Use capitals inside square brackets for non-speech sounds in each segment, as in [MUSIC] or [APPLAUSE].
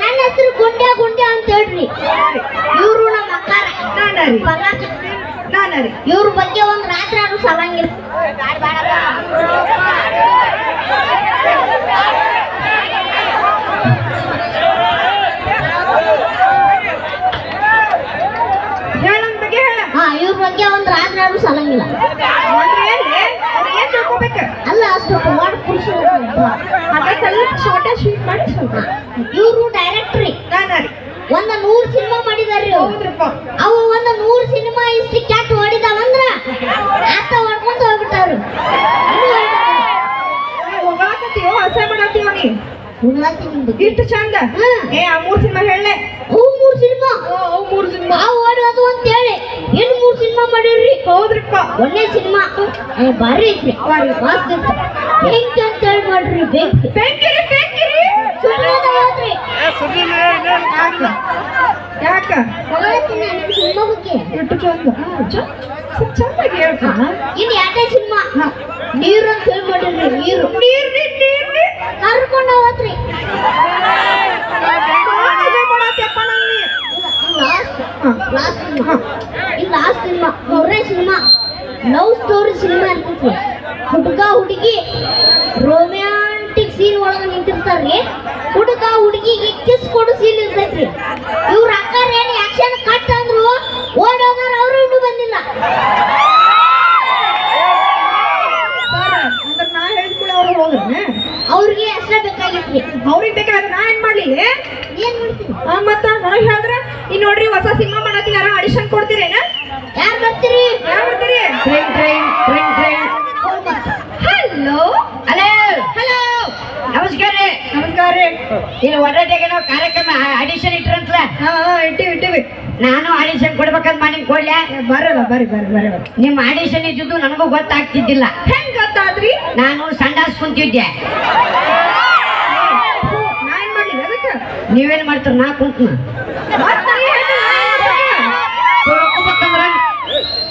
ನನ್ನ ಹೆಸರು ಗುಂಡ್ಯಾ ಗುಂಡ್ಯಾ ಅಂತ ಹೇಳ್ರಿ. ಇವ್ರು ನಮ್ಮ ಅಕ್ಕಾರ. ಇವ್ರ ಬಗ್ಗೆ ಒಂದ್ ರಾತ್ರಿ ಆದ್ರೂ ಸಲಂಗಿಲ್ಲ ಹೇಳನ್ ಬಗ್ಗೆ ಹೇಳ ಹಾ ಇವ್ರ ಬಗ್ಗೆ ಒಂದ್ ರಾತ್ರಿ ಅದು ಸಲಂಗಿಲ್ಲ ಅಂದ್ರೆ ಏನ್ಲೆ ಅವ್ರು ಏನ್ ತಿಳ್ಕೊಬೇಕು ಅಲ್ಲ ಸ್ವಲ್ಪ ವಾಡ್ ಪುರುಷರು ಅದ ಸ್ವಲ್ಪ ಶಾರ್ಟ್ ಶೀಟ್ ಮಾಡಿ ಸ್ವಲ್ಪ. ಇವ್ರು ಡೈರೆಕ್ಟ್ರಿ ನಾನರಿ ಒಂದ ನೂರ್ ಸಿನಿಮಾ ಮಾಡಿದಾರ್ರಿ ಹೌದ್ರಪ್ಪ. ಅವು ಒಂದ ನೂರ್ ಸಿನಿಮಾ ಇಷ್ಟು ಕ್ಯಾಟ್ ಹೊಡಿದಾವಂದ್ರ ಆತ ಹೊಡ್ಕೊಂತ ಹೋಗ್ಬಿಟ್ಟಾವ್ರಿ. ಹೋಗಾಕತ್ತೀವೋ ಮಾಡತ್ತೀವೋ ನೀ? ಇಷ್ಟು ಚಂದ. ಏ ಆ ಮೂರ್ ಸಿನಿಮಾ ಹೇಳಲೆ. ಅವು ಮೂರ್ ಸಿನಿಮಾ ಅವು ಮೂರ್ ಸಿನಿಮಾ ಅವು ಓಡೋದು ಅಂತ ಹೇಳಿ ಏನ್ ಮೂರ್ ಸಿನಿಮಾ ಮಾಡಿರ್ರಿ? ಹೌದ್ರಪ್ಪ. ಒಳ್ಳೆ ಸಿನಿಮಾ ಏ ಬಾರಿ ಐತ್ರಿ. ಬಾರಿ. ಮಸ್ತ್ [LAUGHS] ಅಂತ ಮಾಡ್ರಿ ಬೆಂಕಿರಿ. ಬೆಂಕಿರಿ ಯಾಕ? ಇಟ್ಟು ಚಂದ. ಸ್ವಲ್ಪ ಚಂದಾಗಿ ಹೇಳ್ತಾನ ಇದು ಯಾಕೆ ಸಿನಿಮಾ? ನೀರು ಅಂತ ಹೇಳಿ ಮಾಡಿರ್ರಿ ನೀರು ನೀರು ನೀರು ಕರ್ಕೊಂಡ ಹೋತ್ರಿ ಲಾಸ್ಟ್ ಸಿನಿಮಾ. ಇದು last cinema cinema. Love story cinema ಇರ್ತೈತಿ ಹುಡುಗ ಹುಡುಗಿ ನಿಂತಿರ್ತಾರ್ರಿ ಹುಡುಗ ಹುಡುಗಿಗೆ ಕಿಸ್ ಕೊಡು ಸೀಲ್ ಇರ್ತೈತ್ರಿ ಇವ್ರ ಅಕ್ಕಾರ ಏನ್ ಆಕ್ಷನ್ ಕಟ್ ಅಂದ್ರು ಓಡೋದಾರ ಅವರು ಇನ್ನು ಬಂದಿಲ್ಲ. ಅಂದ್ರೆ ನಾ ಕೂಡ ಅವ್ರು ಹೋದ್ರೆ. ಅವ್ರಿಗೆ ಅಷ್ಟೇ ಬೇಕಾಗಿತ್ರಿ. ಅವ್ರಿಗೆ ಬೇಕಾದ್ರೆ ನಾ ಏನ್ ಮಾಡ್ಲಿ? ಏನ್ ಮಾಡ್ತೀನಿ ಮತ್ತ ನನಗೆ ಹೇಳಿದ್ರೆ ಈ ನೋಡ್ರಿ ಹೊಸ ಸಿನಿಮಾ ಮಾಡತ್ತಿದಾರ ಆಡಿಷನ್ ಕೊಡ್ತೀರೇನ? ಇಲ್ಲಿ ಒಡಾಟಿಯಾಗ ನಾವು ಕಾರ್ಯಕ್ರಮ ಆಡಿಷನ್ ಇಟ್ರಂತಲ್ಲ ಇಟ್ಟಿವಿ ಇಟ್ಟಿವಿ. ನಾನು ಆಡಿಷನ್ ಕೊಡ್ಬೇಕಂತ ಮಾಡಿ ಕೊಡ್ಲೆ? ಬರಲ್ಲ ಬರ್ರಿ ಬರ್ರಿ ಬರ್ರಿ ಬರ್ರಿ ನಿಮ್ಮ ಆಡಿಷನ್ ಇದ್ದಿದ್ದು ನನಗೂ ಗೊತ್ತಾಗ್ತಿದ್ದಿಲ್ಲ. ಹೆಂಗ್ ಗೊತ್ತಾದ್ರಿ? ನಾನು ಸಂಡಾಸ್ ಕುಂತಿದ್ದೆ. ಮಾಡ್ಲಿ ಅದಕ್ಕೆ? ನೀವೇನ್ ಮಾಡ್ತೀರ? ನಾ ಕುಂತ್ನ.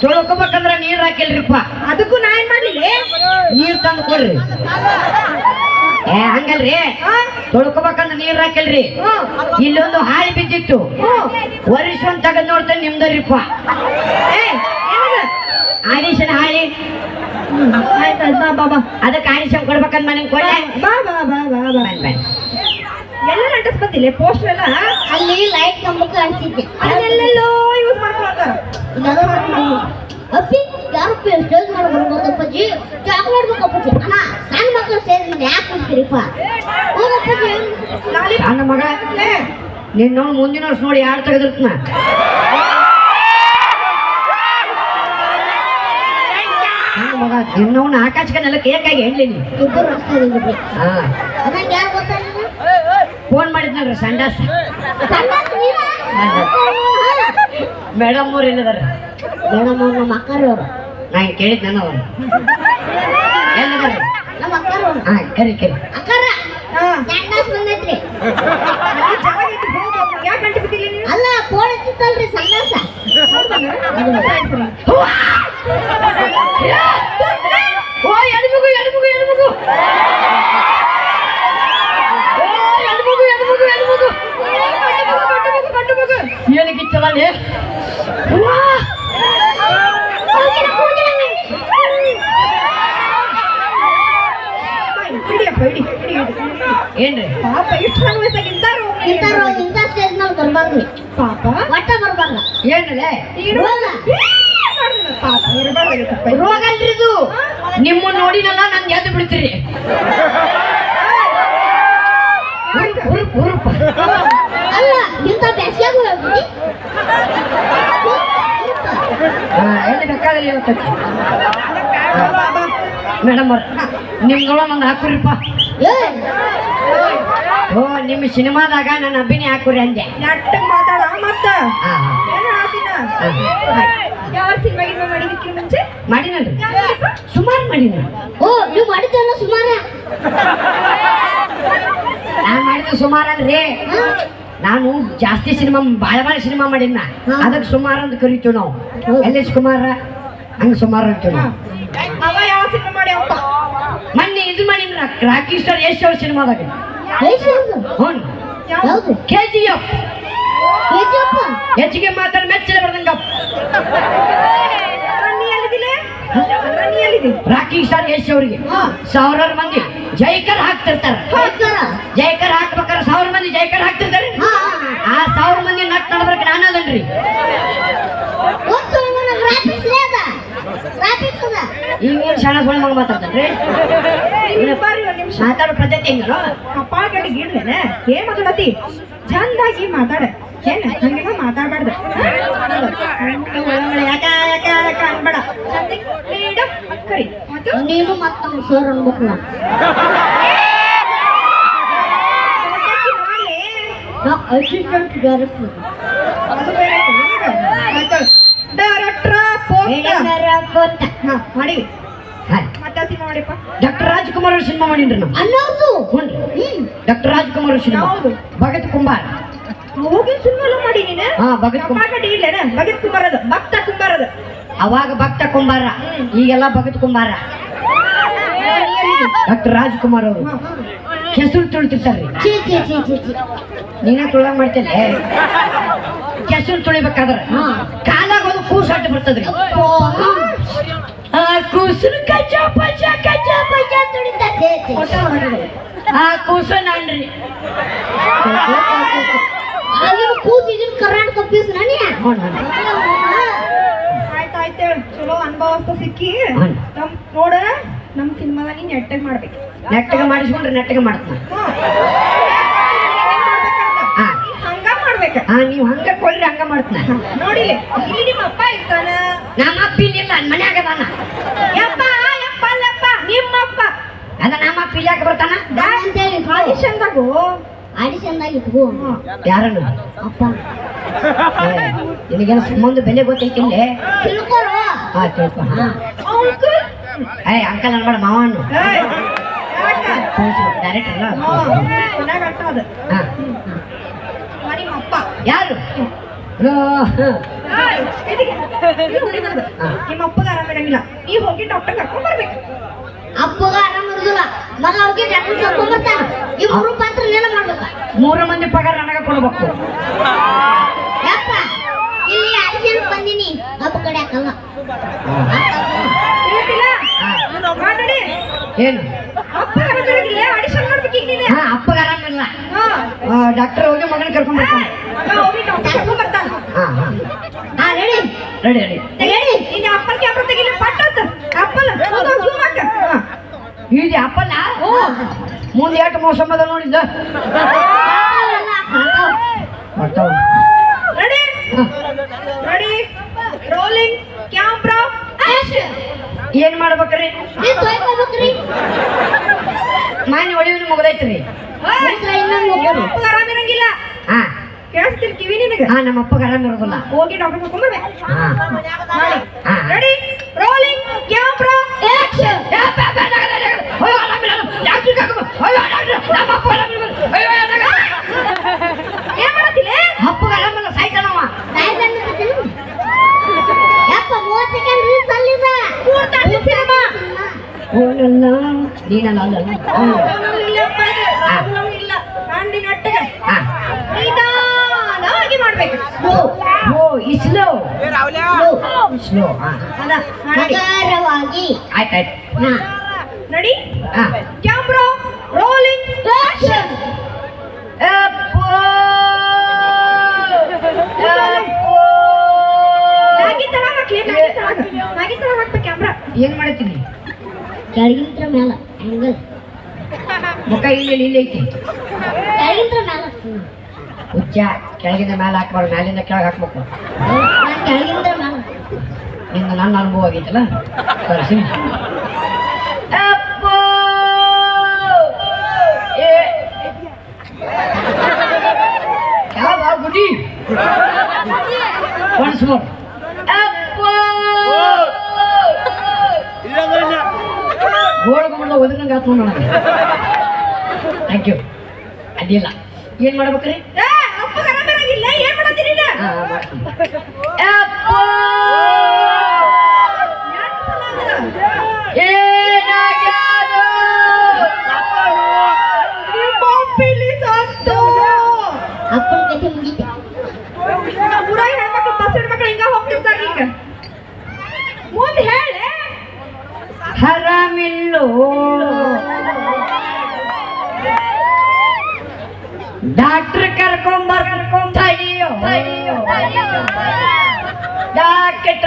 ತೊಳ್ಕೊಬೇಕಂದ್ರ ನೀರ್ ಹಾಕಿಲ್ರಿಪ್ಪ. ಅದಕ್ಕೂ ನಾ ಏನ್ ಮಾಡ್ಲಿ ನೀರ್ ತಂದು ಕೊಡ್ರಿ. ಏ ಹಂಗಲ್ರಿ? ತೊಳ್ಕೊಬೇಕಂದ್ರೆ ತೊಳ್ಕೊಬೇಕಂದ್ರ ನೀರ್ ಹಾಕಲ್ರಿ. ಇಲ್ಲೊಂದು ಹಾಳಿ ಬಿದ್ದಿತ್ತು. ವರ್ಷ ಒಂದ್ ತಗದ್ ನೋಡ್ತಾನೆ ನಿಮ್ದರಿಪ್ಪ. ಏ ಏನದ? ಆಡಿಷನ್ ಹಾಳಿ. ಅದಕ್ಕೆ ಆಡಿಷನ್ ಕೊಡ್ಬೇಕಂತ ಮನೆ ಕೊಡಿ ಬಾ ಬಾ ಬಾ ಬಾ ಬಾ. ಬನ್ನಿ ಬನ್ನಿ ಎಲ್ಲ ಅಂಟಿಸ್ ಬಂದಿಲ್ಲ? ಪೋಸ್ಟರ್ ಎಲ್ಲ? ಅಲ್ಲಿ ಲೈಟ್ ಕಂಬಕ್ಕೆ ಅನ್ಸಿದ್ದೆ ಅಲ್ಲೆಲ್ಲೆಲ್ಲೋ ಯೂಸ್ ಮಾಡ್ಕೊಳತ್ತಾರ ಅಪ್ಪಿ ಯಾರು ಸ್ಟೇಜ್ ಮಾಡಿ ಬರ್ಬೋದು ಅಪ್ಪಾಜಿ. ಚಾಕ್ಲೇಟ್ ಬೇಕು ಅಪ್ಪಾಜಿ. ಅಣ್ಣ ಸಣ್ಣ ಮಕ್ಕಳು ಸ್ಟೇಜ್ ಮೇಲೆ ಯಾಕೆ ಕೊಡ್ತೀರಿಪ್ಪ ಹೋಗಪ್ಪಾಜಿ ನನ್ನ ಮಗ ನಿನ್ನ ನೋಡಿ ಮುಂದಿನ ವರ್ಷ ನೋಡಿ ಯಾರು ತೆಗೆದಿರ್ತನ? ನನ್ನ ಮಗ ನಿನ್ನವನ್ನ ಆಕಾಶಕ್ಕೆ ನೆಲಕ್ಕೆ ಏಕಾಗಿ ಹೇಳಿ ನೀ. ಇಬ್ಬರು ಹಾ. ಯಾರು ಫೋನ್ ಮಾಡಿದ್ನಲ್ರಿ ಸಂಡಾಸ್. ಮೇಡಮ್ ಅವ್ರು ಏನಿದಾರೆ ಮೇಡಮ್ ಅವ್ರು ನಮ್ಮ ಅಕ್ಕಾರವ್ರು ನಾ ಕೇಳಿದ್ ನನ್ನ ಅವ್ರು ಎಲ್ಲಿದಾರ ನಮ್ಮ ಅಕ್ಕಾರವ್ರು ಹಾ ಕರಿ ಕರಿ ಅಕ್ಕಾರ. ಬಂದೈತ್ರಿ ಅಲ್ಲಿ ಯಾಕೆ ನೀನು ಫೋನ್ ಹಚ್ಚಿತ್ತಲ್ರಿ ಸಂಡಾಸ ಓ ಇಂಥವ್ರು ಇಂಥ ಸ್ಟೇಜ್ ಮೇಲೆ ಬರ್ಬಾರ್ದು. ಪಾಪ. ಒಟ್ಟ ಬರ್ಬಾರ್ದು. ಇರು ರೋಗ. ಪಾಪ ಇರಬಾರ್ದಾಗಿತ್ತಪ್ಪ ರೋಗ ಅಲ್ರಿ ಇದು ನಿಮ್ಮ ನೋಡಿನಲ್ಲ ನನ್ ಎದ್ದು ಬಿಡ್ತೀರಿ. ಅಲ್ಲ ಇಂಥ ಬ್ಯಾಸ್ಗ್ಯಾಗೂ ಹೇಳ್ಬಿಡಿ ಹಾ ಎಲ್ಲಿ ಬೇಕಾದ್ರೆ ಹೇಳ್ತೈತಿ. ಮೇಡಮ್ ಅವ್ರ ನಿಮ್ದೊಳ ನಂದು ಹಾಕುರಿಪ್ಪ ಏ ಓ ನಿಮ್ಮ ಸಿನಿಮಾದಾಗ ನನ್ನ ಅಭಿನಯ ಹಾಕುರಿ ಅಂದೆ. ನಟ್ಟ ಮಾತಾಡ ಮತ್ತ? ಏನ ಯಾವ ಸಿನಿಮಾ ಗಿನ್ಮಾ ಮಾಡಿದಕ್ಕೆ ಮುಂಚೆ? ಮಾಡಿನಲ್ರಿ ಸುಮಾರು ಮಾಡಿನ. ಓ ನೀವು ಮಾಡಿದ್ದಲ್ಲ ಸುಮಾರ? ನಾನ್ ಮಾಡಿದ ಸುಮಾರು ಅಲ್ರಿ ನಾನು ಜಾಸ್ತಿ ಸಿನಿಮಾ ಭಾಳ ಭಾಳ ಸಿನಿಮಾ ಮಾಡಿನ. ಅದಕ್ಕೆ ಸುಮಾರು ಅಂತ ಕರಿತೀವಿ ನಾವು. ಎಲ್ ಎಸ್ ಕುಮಾರ ಹಂಗ ಸುಮಾರು ಅಂತೀವಿ ನಾವು ಅವ ಯಾವ ಸಿನಿಮಾ ಮಾಡ್ಯಾವಪ್ಪ ರಾಕಿ ಸ್ಟಾರ್ ಯಶ್ ಅವ್ರ ಸಿನಿಮಾದಾಗ ಕೆ ಜಿ ಎಫ್ ಹೆಚ್ಚಿಗೆ ಮಾತಾಡಿ ಮೆಚ್ಚಲೆ ಬರ್ದಂಗ ರಾಕಿ ಸ್ಟಾರ್ ಯಶ್ ಅವ್ರಿಗೆ. ಸಾವಿರಾರು ಮಂದಿ ಜೈಕರ್ ಹಾಕ್ತಿರ್ತಾರ. ಹಾಕ್ತಾರ? ಜೈಕರ್ ಹಾಕ್ಬೇಕಾದ್ರೆ ಸಾವಿರ ಮಂದಿ ಜೈಕರ್ ಹಾಕ್ತಿರ್ತಾರೆ? ಹಾ. ಆ ಸಾವಿರ ಮಂದಿ ನಟ್ ನಡ್ಬೇಕು ನಾನು ಅದನ್ರಿ ಗೊತ್ತು ಇವನ ಗ್ರಾಫಿಕ್ಸ್ ಅದ ಗ್ರಾಫಿಕ್ಸ್ ಸುಳ್ಳು ಮಗ ಮಾತಾಡ್ತಾನ್ರಿ ಮಾತಾಡೋ ಪದ್ಧತಿ ಹೆಂಗಲ್ಲ ಅಪ್ಪ ಏನ್ ಮಾತಾಡತಿ ಚಂದಾಗಿ ಮಾತಾಡ ಏನ್ ಹಂಗೆಲ್ಲ ಮಾತಾಡ್ಬಾರ್ದು ಯಾಕ ಯಾಕ ಯಾಕ ಅನ್ಬೇಡ ಚಂದಾಗಿ freedom ಕರಿ ಆಯ್ತು? ನೀನು ಮತ್ತ ನಮ್ಮ ಸರ್ ಅನ್ಬೇಕಲ್ಲ ನಾ ಅಸಿಸ್ಟೆಂಟ್ ಡೈರೆಕ್ಟರ್ ಮಾಡಿವಿ ಮತ್ತೆ ಸಿನಿಮಾ ಮಾಡಿಪ್ಪ? ಡಾಕ್ಟರ್ ರಾಜ್ಕುಮಾರ್ ಅವ್ರ ಸಿನಿಮಾ ಮಾಡಿನ್ರಿ ನಾವು. ಹ್ಞೂ ಡಾಕ್ಟರ್ ರಾಜ್ಕುಮಾರ್ ಅವ್ರ ಸಿನಿಮಾ? ಭಗತ್ ಕುಂಬಾರ್. ಹೋಗಿನ ಸಿನಿಮಾ ಎಲ್ಲ ಮಾಡಿ ನೀನು? ಹಾ, ಭಗತ್ ಕುಮಾರ್ ಇಲ್ಲೇನ? ಭಗತ್ ಕುಂಬಾರದು ಭಕ್ತ ಕುಂಬಾರದು ಅವಾಗ ಭಕ್ತ ಕುಂಬಾರ. ಈಗೆಲ್ಲ ಭಗತ್ ಕುಂಬಾರ. ಡಾಕ್ಟರ್ ರಾಜ್ಕುಮಾರ್ ಅವರು. ಕೆಸರು ತುಳಿತಿರ್ತಾರ್ರಿ. ನೀನ ತುಳ ಮಾಡ್ತೇನೆ ಕೆಸರು ತುಳಿಬೇಕಾದ್ರೆ ಹಾ. ಕೂಸು ಅಡ್ಡ ಬರ್ತದ್ರಿ. ಆ ಕೂಸು ಕಚ್ಚ ಪಚ್ಚ ಕಚ್ಚ ಪಚ್ಚ ತುಳಿತ ಚೀ ಚೀ ಆ ಕೂಸು ನಾನ್ರಿ ಆಗಿನ ಕೂಸ್ ಇದನ್ ಕರ್ನಾಟಕ ಪೀಸ್ ನಾನಿ? ಆಯ್ತಾಯ್ತು ಹೇಳು. ಚಲೋ ಅನುಭವಸ್ತ ಸಿಕ್ಕಿ. ನಮ್ ನೋಡ ನಮ್ ಸಿನಿಮಾದ ನೀನ್ ನೆಟ್ಟಗ್ ಮಾಡ್ಬೇಕು. ನೆಟ್ಟಗೆ ಮಾಡಿಸ್ಕೊಂಡ್ರೆ ನೆಟ್ಟಗೆ ಮಾಡ್ತಾನೆ ಹ್ಮ್. ಹೆಂಗ್ ಮಾಡ್ಬೇಕಂತ? ಹಾ. ಹಂಗ ಮಾಡ್ಬೇಕ ಹಾ ನೀವು ಹಂಗ ಕೊಡ್ರಿ ಹಂಗ ಮಾಡ್ತಾನೆ ನೋಡಿಲಿ ಇಲ್ಲಿ ನಿಮ್ಮ ಅಪ್ಪ ಇರ್ತಾನ. ನಮ್ಮ ಅಪ್ಪ ಇಲ್ಲಿಲ್ಲ ಮನ್ಯಾಗ ಅದಾನ ಯಪ್ಪ ಯಪ್ಪ ಅಲ್ಲಪ್ಪ ನಿಮ್ಮಪ್ಪ. ಅದ ನಮ್ಮ ಅಪ್ಪ ಇಲ್ಲಿ ಯಾಕೆ ಬರ್ತಾನ? ಆಡಿಷನ್ದಾಗು. ಆಡಿಷನ್ದಾಗ ಇಟ್ಕೋ. ಯಾರನ್ನು? ಅಪ್ಪ. ಸಂಬಂಧ ಬೆಲೆ ಗೊತ್ತೈತಿಲ್ಲೇ ತಿಳ್ಕೊರು. ಹಾ ತಿಳ್ಕೊ ಹಾ. ಏ ಅಂಕಲ್ ಅನ್ಬೇಡ ಯಾಕ? ಡೈರೆಕ್ಟ್ ಅಲ್ಲ. ಹಾ, ಮನ್ಯಾಗ ಅಟ್ಟ ಅದ ಹಾ ಮ ನಿಮ್ಮ ಅಪ್ಪ ಯಾರು. ನಿಮ್ಮ ಅಪ್ಪಗ ಆರಾಮಿರಂಗಿಲ್ಲ ಹೋಗಿ ಡಾಕ್ಟರ್ ಕರ್ಕೊಂಡ್ ಬರ್ಬೇಕು. ಅಪ್ಪಗ ಆರಾಮ ಇರುದಿಲ್ಲ. ಮಗ ಅವ್ಗೆ ಡಾಕ್ಟರ್ ಕರ್ಕೊಂಡ್ ಬರ್ತಾನ. ಇಬ್ರು ಪಾತ್ರ ನೆಲ ಮಾಡ್ಬೇಕ. ಮೂರು ಮಂದಿ ಪಗಾರ ನನಗ ಕೊಡ್ಬೇಕು. ಯಪ್ಪ ಇಲ್ಲಿ ಬಂದಿನಿ? ಹಬ್ಬ ಕಡೆ ಹಾಕಲ್ಲ. ಏನು? ಡಾಕ್ಟರ್ ಹೋಗಿ ಮಗನ ಕರ್ಕೊಂಡ್ ಬರ್ತಾನೆ. ಕರ್ಕೊಂಡ್ ಹಾ. ರೆಡಿ ರೆಡಿ ರೆಡಿ ಕ್ಯಾಮ್ರಾ ತೆಗಿಲಿ ಅಪ್ಪಲ zoom ಹಾಕ. ಇದು ಅಪ್ಪನ? ಮುಂದೆ ಎಷ್ಟು ಮೋಸಂಬದ ನೋಡಿದ್ದ ಬರ್ತಾವ ರೆಡಿ ರೆಡಿ ರೋಲಿಂಗ್ ಕ್ಯಾಮ್ರಾ ಏನ್ ಮಾಡ್ಬೇಕ್ರಿ? ಮಾನ್ಯ ಒಳಿವಿನ ಮುಗ್ದೈತ್ರಿ. ಅಪ್ಪಗ ಆರಾಮಿರಂಗಿಲ್ಲ ಹಾ ಕೇಳಿಸ್ತಿಲ್ ಕಿವಿ ನಿನಗೆ? ಹಾ ನಮ್ಮ ಅಪ್ಪಗ ಆರಾಮ ಇರೋದಿಲ್ಲ. ಹೋಗಿ ಡಾಕ್ಟರ್ ಕರ್ಕೊಂಡ್ ಬರ್ಬೇಕು ಹಾ. ಮಾಡಿ ಹಾ. Ready rolling camera action. Doctor ಕರ್ಕೊಂಡ್ ಬಾ. ಅಯ್ಯೋ, ಡಾಕ್ಟ್ರ್, ನಮ್ಮ ಅಪ್ಪ ಆರಾಮಿಲ್ಲ. ಅಯ್ಯೋ, ನಗರ. ಏನ್ ಮಾಡತ್ತಿಲ್ಲ ಅಪ್ಪಗ ಆರಾಮಿಲ್ಲ ಸಾಯ್ತಾನವ ಯಪ್ಪ ಮೂವತ್ತು ಸೆಕೆಂಡ್ ರೀಲ್ಸ್ ಅಲ್ಲಿದ ಕೂತಾಡ್ಲಿ ಸಿನಿಮಾ ಓನಲ್ಲ ನೀನಲ್ಲ ಅಲ್ಲಲ್ಲ ಇಲ್ಲಪ್ಪ ಇದು ರಾಹುಲ್ ಇಲ್ಲ ಕಾಂಡಿ ನಟ್ಟಗೆ ಹಾ. ನಿಧಾನವಾಗಿ ಮಾಡ್ಬೇಕು ಓ ಇಸ್ಲೋ ಸ್ಲೋ ಹಾ ಅದ ಮಾಡಿ ನಗರವಾಗಿ ಆಯ್ತಾಯ್ತು ಹಾ ರೆಡಿ ಹಾ ಕ್ಯಾಮ್ರಾ ರೋಲಿಂಗ್ ಆಕ್ಷನ್ ಅಪ್ಪೋ ಅಪ್ಪೋ. ಮ್ಯಾಗಿ ತರ ಹಾಕ್ಲಿ ಮ್ಯಾಗಿ ತರ ಹಾಕ್. ಮ್ಯಾಗಿ ತರ ಹಾಕ್ಬೇಕು ಕ್ಯಾಮ್ರಾ ಏನ್ ಮಾಡ್ತೀನಿ ಕೆಳಗಿಂತ್ರ ಮೇಲ ಆಂಗಲ್ ಮುಖ ಇಲ್ಲಿ ಇಲ್ಲಿ ಐತಿ ಕೆಳಗಿಂತ್ರ ಮೇಲ ಹುಚ್ಚ ಕೆಳಗಿಂದ ಮೇಲೆ ಹಾಕ್ಬಾರ್ದು ಮ್ಯಾಲಿಂದ ಕೆಳಗೆ ಹಾಕ್ಬೇಕು. ನಾನು ಮೇಲ ನಿನ್ನ ನನ್ನ ಅನುಭವ ಆಗೈತಲ್ಲ? ಯಾವ ಗುಡಿ ಒನ್ಸ್ ಮೋರ್ ಗೋಳಗುಂಬಳ ಒದಗಂಗೆ ಆತು ನನಗೆ. ಥ್ಯಾಂಕ್ ಯು ಅಡ್ಡಿಲ್ಲ ಏನು ಮಾಡ್ಬೇಕ್ರಿ ಏ ಅಪ್ಪ ಆರಾಮಿರಂಗಿಲ್ಲ ಏನ್ ಮಾಡತ್ತೀರಿ ನೀನು? ಹಾಂ ಮಾಡ್ತೀನಿ ಅಪ್ಪೋ ಯಾಕ್ ಸಲ ಅದ? ಏನಾಗ್ಯಾದು? ಹರಾಮಿಲ್ಲು. ಡಾಕ್ಟರ್ ಕರ್ಕೊಂಬರ್ ಅಯ್ಯೋ ಡಾಕ್ಟರ್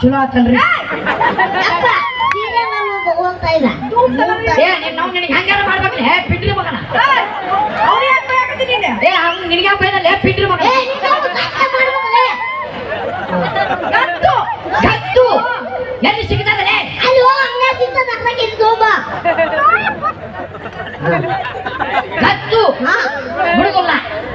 ಚಲೋ ಆತಲ್ರಿ. ನಾವು ನಿನಗೆ ಹಂಗಾರ ಮಾಡ್ಬೇಕಲ್ಲ ಹೇ ಪಿಟ್ರಿ ಮಗನ. ಅವ್ನು ನಿನಗೆ ಬೈದಲ್ಲ ಪಿಟ್ರಿ ಮಗನ. ಗತ್ತು ಎಲ್ಲಿ ಸಿಗ್ತದಲೇ ಅಲ್ಲೋ ಅಂಗ ಸಿಗ್ತದ ಅದಕ್ಕೆ ತೋಬ ಗತ್ತು ಹುಡುಗಲ್ಲ